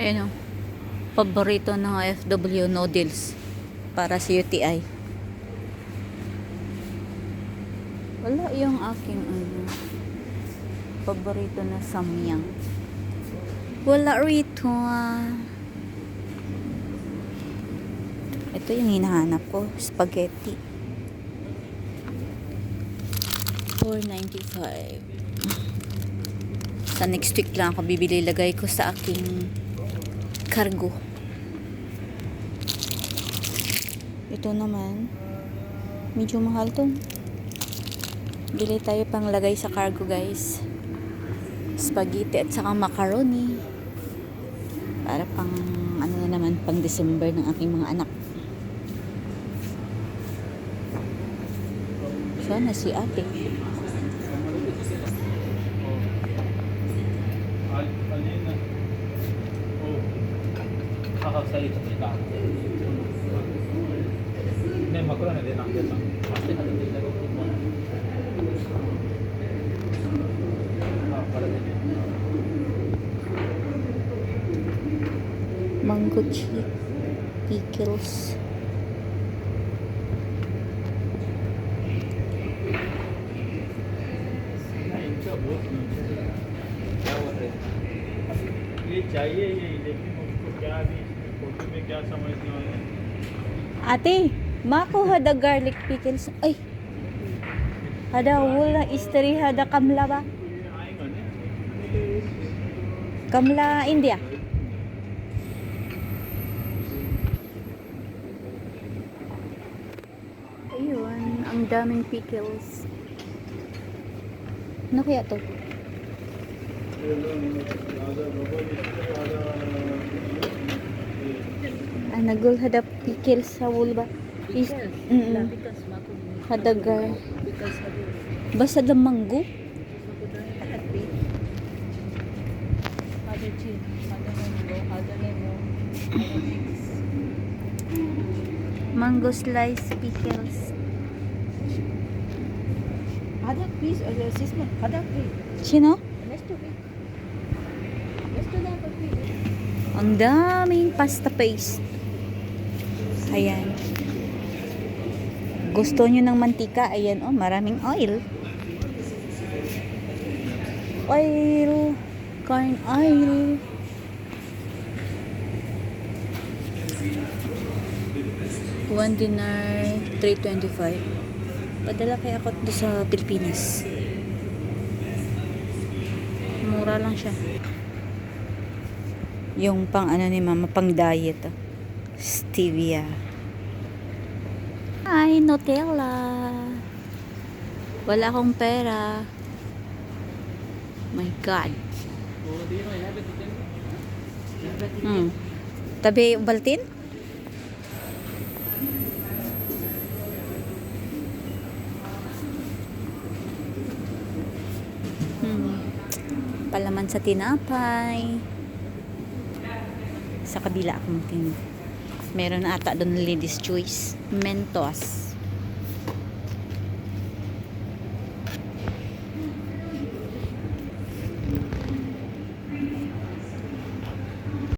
Ayun o. Paborito ng FW noodles para sa UTI. Wala yung aking ano. Paborito na samyang. Wala rito ah. Ito yung hinahanap ko. Spaghetti. 4.95 sa next week lang ako bibili lagay ko sa aking cargo ito naman. Medyo mahal to. Bili tayo pang lagay sa cargo guys. Spaghetti at saka macaroni. Para pang ano na naman pang December ng aking mga anak. Sana si ate सही तो तरीका मैं मकरों ने देना देता Manguchi Pickles चाहिए ये लेकिन उसको क्या भी Ate, makuha da garlic pickles. Ay. Hada wala istri hada kamla ba? Kamla India. Ayun, ang daming pickles. Ano kaya to? Ano kaya to? Nagul hada pickles sa wulba. Is, mm Because mako Hada gar. because hadu Basta lang mango. mango slice pickles. hadu please uh, sister hadu please Sino? let's do it let's do that Ang daming pasta paste. Ayan. Gusto nyo ng mantika? Ayan, oh, maraming oil. Oil. Corn oil. One dinar, 325. Padala kaya ako doon sa Pilipinas. Mura lang siya. Yung pang ano ni mama, pang diet. ah. Stevia. Ay, Nutella. Wala akong pera. My God. Hmm. Tabi baltin? Hmm. Palaman sa tinapay sa kabila akong tin meron ata doon ladies choice. Mentos